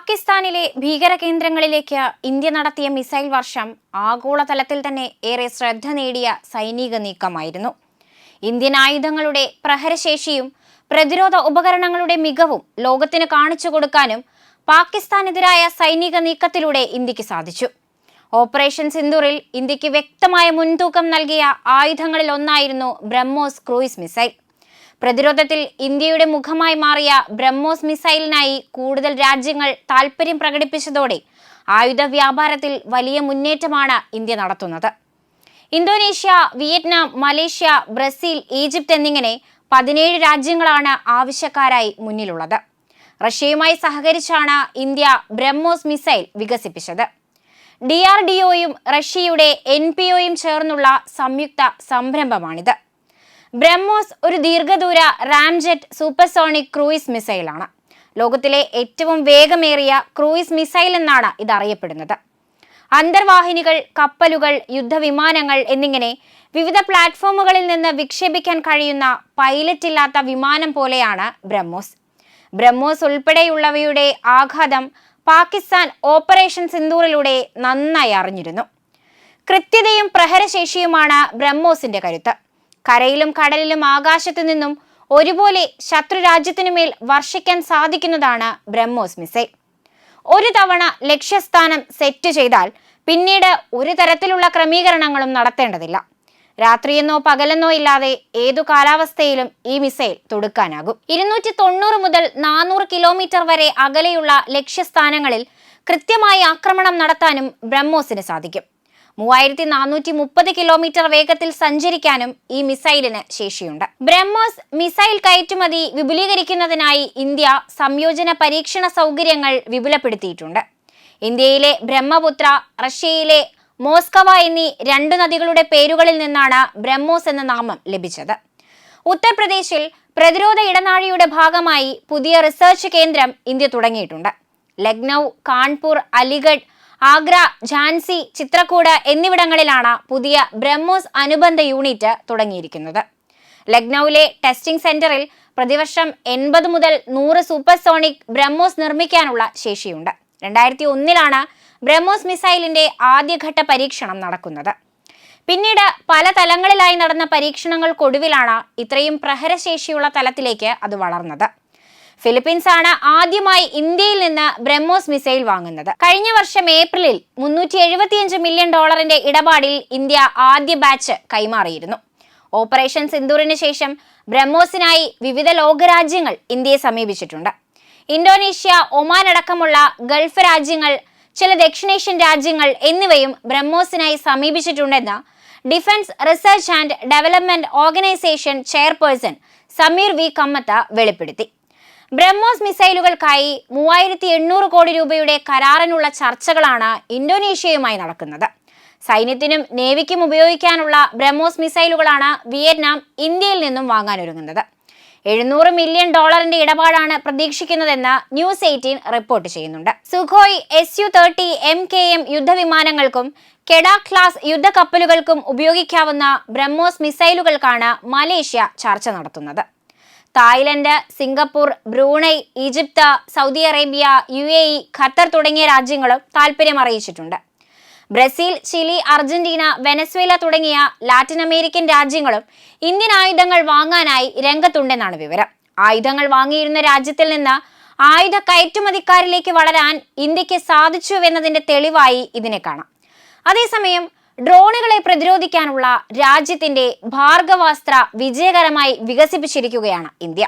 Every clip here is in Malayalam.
പാകിസ്ഥാനിലെ ഭീകര കേന്ദ്രങ്ങളിലേക്ക് ഇന്ത്യ നടത്തിയ മിസൈൽ വർഷം ആഗോളതലത്തിൽ തന്നെ ഏറെ ശ്രദ്ധ നേടിയ സൈനിക നീക്കമായിരുന്നു. ഇന്ത്യൻ ആയുധങ്ങളുടെ പ്രഹരശേഷിയും പ്രതിരോധ ഉപകരണങ്ങളുടെ മികവും ലോകത്തിന് കാണിച്ചു കൊടുക്കാനും പാകിസ്ഥാനെതിരായ സൈനിക നീക്കത്തിലൂടെ ഇന്ത്യയ്ക്ക് സാധിച്ചു. ഓപ്പറേഷൻ സിന്ദൂറിൽ ഇന്ത്യയ്ക്ക് വ്യക്തമായ മുൻതൂക്കം നൽകിയ ആയുധങ്ങളിൽ ഒന്നായിരുന്നു ബ്രഹ്മോസ് ക്രൂയിസ് മിസൈൽ. പ്രതിരോധത്തിൽ ഇന്ത്യയുടെ മുഖമായി മാറിയ ബ്രഹ്മോസ് മിസൈലിനായി കൂടുതൽ രാജ്യങ്ങൾ താൽപ്പര്യം പ്രകടിപ്പിച്ചതോടെ ആയുധ വ്യാപാരത്തിൽ വലിയ മുന്നേറ്റമാണ് ഇന്ത്യ നടത്തുന്നത്. Indonesia Vietnam Malaysia Brazil Egypt എന്നിങ്ങനെ പതിനേഴ് രാജ്യങ്ങളാണ് ആവശ്യക്കാരായി മുന്നിലുള്ളത്. റഷ്യയുമായി സഹകരിച്ചാണ് ഇന്ത്യ ബ്രഹ്മോസ് മിസൈൽ വികസിപ്പിച്ചത്. ഡി ആർ ഡി ഒയും റഷ്യയുടെ എൻ പി ഒയും ചേർന്നുള്ള സംയുക്ത സംരംഭമാണിത്. ബ്രഹ്മോസ് ഒരു ദീർഘദൂര റാംജെറ്റ് സൂപ്പർസോണിക് ക്രൂയിസ് മിസൈലാണ്. ലോകത്തിലെ ഏറ്റവും വേഗമേറിയ ക്രൂയിസ് മിസൈൽ എന്നാണ് ഇത് അറിയപ്പെടുന്നത് അന്തർവാഹിനികൾ കപ്പലുകൾ യുദ്ധവിമാനങ്ങൾ എന്നിങ്ങനെ വിവിധ പ്ലാറ്റ്ഫോമുകളിൽ നിന്ന് വിക്ഷേപിക്കാൻ കഴിയുന്ന പൈലറ്റ് ഇല്ലാത്ത വിമാനം പോലെയാണ് ബ്രഹ്മോസ്. ബ്രഹ്മോസ് ഉൾപ്പെടെയുള്ളവയുടെ ആഘാതം പാകിസ്ഥാൻ ഓപ്പറേഷൻ സിന്ദൂറിലൂടെ നന്നായി അറിഞ്ഞിരുന്നു. കൃത്യതയും പ്രഹരശേഷിയുമാണ് ബ്രഹ്മോസിന്റെ കരുത്ത്. കരയിലും കടലിലും ആകാശത്തു നിന്നും ഒരുപോലെ ശത്രുരാജ്യത്തിനുമേൽ വർഷിക്കാൻ സാധിക്കുന്നതാണ് ബ്രഹ്മോസ് മിസൈൽ. ഒരു തവണ ലക്ഷ്യസ്ഥാനം സെറ്റ് ചെയ്താൽ പിന്നീട് ഒരു തരത്തിലുള്ള ക്രമീകരണങ്ങളും നടത്തേണ്ടതില്ല. രാത്രിയെന്നോ പകലെന്നോ ഇല്ലാതെ ഏതു കാലാവസ്ഥയിലും ഈ മിസൈൽ തൊടുക്കാനാകും. ഇരുന്നൂറ്റി തൊണ്ണൂറ് മുതൽ നാനൂറ് കിലോമീറ്റർ വരെ അകലെയുള്ള ലക്ഷ്യസ്ഥാനങ്ങളിൽ കൃത്യമായി ആക്രമണം നടത്താനും ബ്രഹ്മോസിന് സാധിക്കും. മൂവായിരത്തി നാനൂറ്റി മുപ്പത് കിലോമീറ്റർ വേഗത്തിൽ സഞ്ചരിക്കാനും ഈ മിസൈലിന് ശേഷിയുണ്ട്. ബ്രഹ്മോസ് മിസൈൽ കയറ്റുമതി വിപുലീകരിക്കുന്നതിനായി ഇന്ത്യ സംയോജന പരീക്ഷണ സൗകര്യങ്ങൾ വിപുലപ്പെടുത്തിയിട്ടുണ്ട്. ഇന്ത്യയിലെ ബ്രഹ്മപുത്ര റഷ്യയിലെ മോസ്കവ എന്നീ രണ്ട് നദികളുടെ പേരുകളിൽ നിന്നാണ് ബ്രഹ്മോസ് എന്ന നാമം ലഭിച്ചത്. ഉത്തർപ്രദേശിൽ പ്രതിരോധ ഇടനാഴിയുടെ ഭാഗമായി പുതിയ റിസർച്ച് കേന്ദ്രം ഇന്ത്യ തുടങ്ങിയിട്ടുണ്ട്. ലക്നൗ കാൺപൂർ അലിഗഡ് ആഗ്ര ഝാൻസി ചിത്രകൂട് എന്നിവിടങ്ങളിലാണ് പുതിയ ബ്രഹ്മോസ് അനുബന്ധ യൂണിറ്റ് തുടങ്ങിയിരിക്കുന്നത്. ലക്നൌവിലെ ടെസ്റ്റിംഗ് സെന്ററിൽ പ്രതിവർഷം എൺപത് മുതൽ നൂറ് സൂപ്പർസോണിക് ബ്രഹ്മോസ് നിർമ്മിക്കാനുള്ള ശേഷിയുണ്ട്. രണ്ടായിരത്തി ഒന്നിലാണ് ബ്രഹ്മോസ് മിസൈലിന്റെ ആദ്യഘട്ട പരീക്ഷണം നടക്കുന്നത്. പിന്നീട് പല തലങ്ങളിലായി നടന്ന പരീക്ഷണങ്ങൾക്കൊടുവിലാണ് ഇത്രയും പ്രഹരശേഷിയുള്ള തലത്തിലേക്ക് അത് വളർന്നത്. ഫിലിപ്പീൻസ് ആണ് ആദ്യമായി ഇന്ത്യയിൽ നിന്ന് ബ്രഹ്മോസ് മിസൈൽ വാങ്ങുന്നത്. കഴിഞ്ഞ വർഷം ഏപ്രിലിൽ മുന്നൂറ്റി എഴുപത്തിയഞ്ച് മില്യൺ ഡോളറിന്റെ ഇടപാടിൽ ഇന്ത്യ ആദ്യ ബാച്ച് കൈമാറിയിരുന്നു. ഓപ്പറേഷൻ സിന്ദൂറിന് ശേഷം ബ്രഹ്മോസിനായി വിവിധ ലോകരാജ്യങ്ങൾ ഇന്ത്യയെ സമീപിച്ചിട്ടുണ്ട്. ഇന്തോനേഷ്യ ഒമാൻ അടക്കമുള്ള ഗൾഫ് രാജ്യങ്ങൾ ചില ദക്ഷിണേഷ്യൻ രാജ്യങ്ങൾ എന്നിവയും ബ്രഹ്മോസിനായി സമീപിച്ചിട്ടുണ്ടെന്ന് defence research and development organisation chairperson Sameer V Kamath വെളിപ്പെടുത്തി. ബ്രഹ്മോസ് മിസൈലുകൾക്കായി മൂവായിരത്തി എണ്ണൂറ് കോടി രൂപയുടെ കരാറിനുള്ള ചർച്ചകളാണ് ഇന്തോനേഷ്യയുമായി നടക്കുന്നത്. സൈന്യത്തിനും നേവിക്കും ഉപയോഗിക്കാനുള്ള ബ്രഹ്മോസ് മിസൈലുകളാണ് വിയറ്റ്നാം ഇന്ത്യയിൽ നിന്നും വാങ്ങാനൊരുങ്ങുന്നത് എഴുന്നൂറ് മില്യൺ ഡോളറിന്റെ ഇടപാടാണ് പ്രതീക്ഷിക്കുന്നതെന്ന് ന്യൂസ് എയ്റ്റീൻ റിപ്പോർട്ട് ചെയ്യുന്നുണ്ട്. Sukhoi S U thirty M K M യുദ്ധവിമാനങ്ങൾക്കും Kedah class യുദ്ധക്കപ്പലുകൾക്കും ഉപയോഗിക്കാവുന്ന ബ്രഹ്മോസ് മിസൈലുകൾക്കാണ് മലേഷ്യ ചർച്ച നടത്തുന്നത്. Thailand Singapore Brunei Egypt Saudi Arabia U A E Qatar തുടങ്ങിയ രാജ്യങ്ങളും താൽപ്പര്യം അറിയിച്ചിട്ടുണ്ട്. ബ്രസീൽ ചിലി അർജന്റീന വെനസ്വേല തുടങ്ങിയ ലാറ്റിൻ അമേരിക്കൻ രാജ്യങ്ങളും ഇന്ത്യൻ ആയുധങ്ങൾ വാങ്ങാനായി രംഗത്തുണ്ടെന്നാണ് വിവരം. ആയുധങ്ങൾ വാങ്ങിയിരുന്ന രാജ്യത്തിൽ നിന്ന് ആയുധ കയറ്റുമതിക്കാരിലേക്ക് വളരാൻ ഇന്ത്യയ്ക്ക് സാധിച്ചുവെന്നതിന്റെ തെളിവായി ഇതിനെ കാണാം. അതേസമയം ഡ്രോണുകളെ പ്രതിരോധിക്കാനുള്ള രാജ്യത്തിന്റെ ഭാർഗവാസ്ത്ര വിജയകരമായി വികസിപ്പിച്ചിരിക്കുകയാണ് ഇന്ത്യ.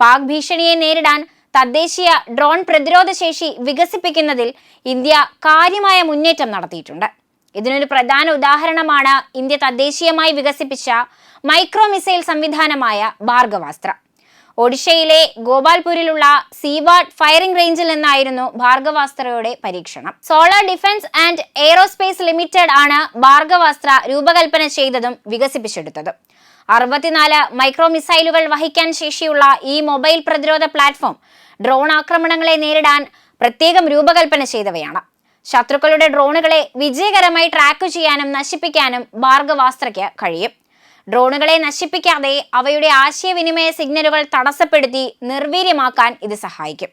പാക് ഭീഷണിയെ നേരിടാൻ തദ്ദേശീയ ഡ്രോൺ പ്രതിരോധ ശേഷി വികസിപ്പിക്കുന്നതിൽ ഇന്ത്യ കാര്യമായ മുന്നേറ്റം നടത്തിയിട്ടുണ്ട്. ഇതിനൊരു പ്രധാന ഉദാഹരണമാണ് ഇന്ത്യ തദ്ദേശീയമായി വികസിപ്പിച്ച മൈക്രോ മിസൈൽ സംവിധാനമായ ഭാർഗവാസ്ത്ര. ഒഡീഷയിലെ ഗോപാൽപൂരിലുള്ള സീവാഡ് ഫയറിംഗ് റേഞ്ചിൽ നിന്നായിരുന്നു ഭാർഗവാസ്ത്രയുടെ പരീക്ഷണം. Solar defence and aerospace limited ആണ് ഭാർഗവാസ്ത്ര രൂപകൽപ്പന ചെയ്തതും വികസിപ്പിച്ചെടുത്തതും. അറുപത്തിനാല് മൈക്രോ മിസൈലുകൾ വഹിക്കാൻ ശേഷിയുള്ള ഈ മൊബൈൽ പ്രതിരോധ പ്ലാറ്റ്ഫോം ഡ്രോൺ ആക്രമണങ്ങളെ നേരിടാൻ പ്രത്യേകം രൂപകൽപ്പന ചെയ്തവയാണ്. ശത്രുക്കളുടെ ഡ്രോണുകളെ വിജയകരമായി ട്രാക്ക് ചെയ്യാനും നശിപ്പിക്കാനും ഭാർഗവാസ്ത്രയ്ക്ക് കഴിയും. ഡ്രോണുകളെ നശിപ്പിക്കാതെ അവയുടെ ആശയവിനിമയ സിഗ്നലുകൾ തടസ്സപ്പെടുത്തി നിർവീര്യമാക്കാൻ ഇത് സഹായിക്കും.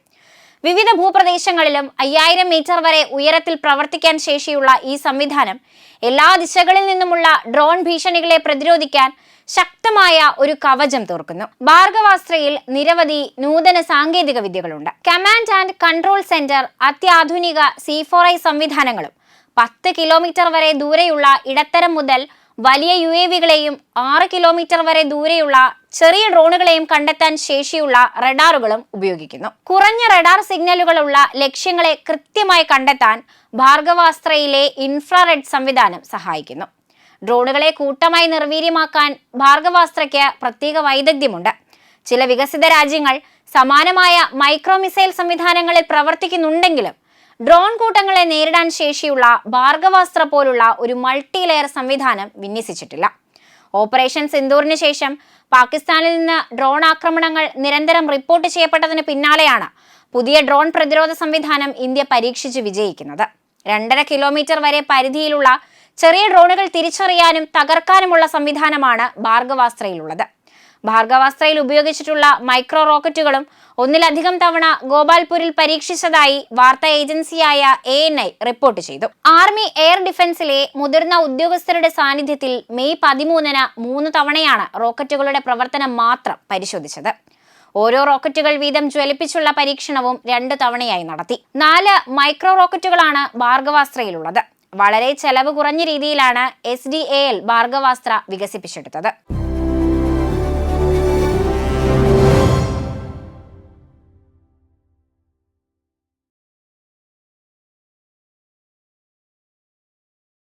വിവിധ ഭൂപ്രദേശങ്ങളിലും അയ്യായിരം മീറ്റർ വരെ ഉയരത്തിൽ പ്രവർത്തിക്കാൻ ശേഷിയുള്ള ഈ സംവിധാനം എല്ലാ ദിശകളിൽ നിന്നുമുള്ള ഡ്രോൺ ഭീഷണികളെ പ്രതിരോധിക്കാൻ ശക്തമായ ഒരു കവചം തീർക്കുന്നു. ഭാർഗവാസ്ത്രയിൽ നിരവധി നൂതന സാങ്കേതിക വിദ്യകളുണ്ട്. കമാൻഡ് ആൻഡ് കൺട്രോൾ സെന്റർ അത്യാധുനിക സി ഫോർ ഐ സംവിധാനങ്ങളും പത്ത് കിലോമീറ്റർ വരെ ദൂരെയുള്ള ഇടത്തരം മുതൽ വലിയ യു എ വികളെയും ആറ് കിലോമീറ്റർ വരെ ദൂരെയുള്ള ചെറിയ ഡ്രോണുകളെയും കണ്ടെത്താൻ ശേഷിയുള്ള റഡാറുകളും ഉപയോഗിക്കുന്നു. കുറഞ്ഞ റഡാർ സിഗ്നലുകളുള്ള ലക്ഷ്യങ്ങളെ കൃത്യമായി കണ്ടെത്താൻ ഭാർഗവാസ്ത്രയിലെ ഇൻഫ്രാറെഡ് സംവിധാനം സഹായിക്കുന്നു. ഡ്രോണുകളെ കൂട്ടമായി നിർവീര്യമാക്കാൻ ഭാർഗവാസ്ത്രയ്ക്ക് പ്രത്യേക വൈദഗ്ധ്യമുണ്ട്. ചില വികസിത രാജ്യങ്ങൾ സമാനമായ മൈക്രോ മിസൈൽ സംവിധാനങ്ങളിൽ പ്രവർത്തിക്കുന്നുണ്ടെങ്കിലും ഡ്രോൺ കൂട്ടങ്ങളെ നേരിടാൻ ശേഷിയുള്ള ഭാർഗവാസ്ത്ര പോലുള്ള ഒരു മൾട്ടി ലെയർ സംവിധാനം വിന്യസിച്ചിട്ടില്ല. ഓപ്പറേഷൻ സിന്ദൂറിന് ശേഷം പാകിസ്ഥാനിൽ നിന്ന് ഡ്രോൺ ആക്രമണങ്ങൾ നിരന്തരം റിപ്പോർട്ട് ചെയ്യപ്പെട്ടതിന് പിന്നാലെയാണ് പുതിയ ഡ്രോൺ പ്രതിരോധ സംവിധാനം ഇന്ത്യ പരീക്ഷിച്ച് വിജയിക്കുന്നത്. രണ്ടര കിലോമീറ്റർ വരെ പരിധിയിലുള്ള ചെറിയ ഡ്രോണുകൾ തിരിച്ചറിയാനും തകർക്കാനുമുള്ള സംവിധാനമാണ് ഭാർഗവാസ്ത്രയിലുള്ളത്. ഭാർഗവാസ്ത്രയിൽ ഉപയോഗിച്ചിട്ടുള്ള മൈക്രോ റോക്കറ്റുകളും ഒന്നിലധികം തവണ ഗോപാൽപൂരിൽ പരീക്ഷിച്ചതായി വാർത്താ ഏജൻസിയായ എ എൻ ഐ റിപ്പോർട്ട് ചെയ്തു. ആർമി എയർ ഡിഫൻസിലെ മുതിർന്ന ഉദ്യോഗസ്ഥരുടെ സാന്നിധ്യത്തിൽ മെയ് പതിമൂന്നിന് മൂന്ന് തവണയാണ് റോക്കറ്റുകളുടെ പ്രവർത്തനം മാത്രം പരിശോധിച്ചത്. ഓരോ റോക്കറ്റുകൾ വീതം ജ്വലിപ്പിച്ചുള്ള പരീക്ഷണവും രണ്ട് തവണയായി നടത്തി. നാല് മൈക്രോ റോക്കറ്റുകളാണ് ഭാർഗവാസ്ത്രയിലുള്ളത്. വളരെ ചെലവ് കുറഞ്ഞ രീതിയിലാണ് എസ് ഡി എൽ ഭാർഗവാസ്ത്ര വികസിപ്പിച്ചെടുത്തത്.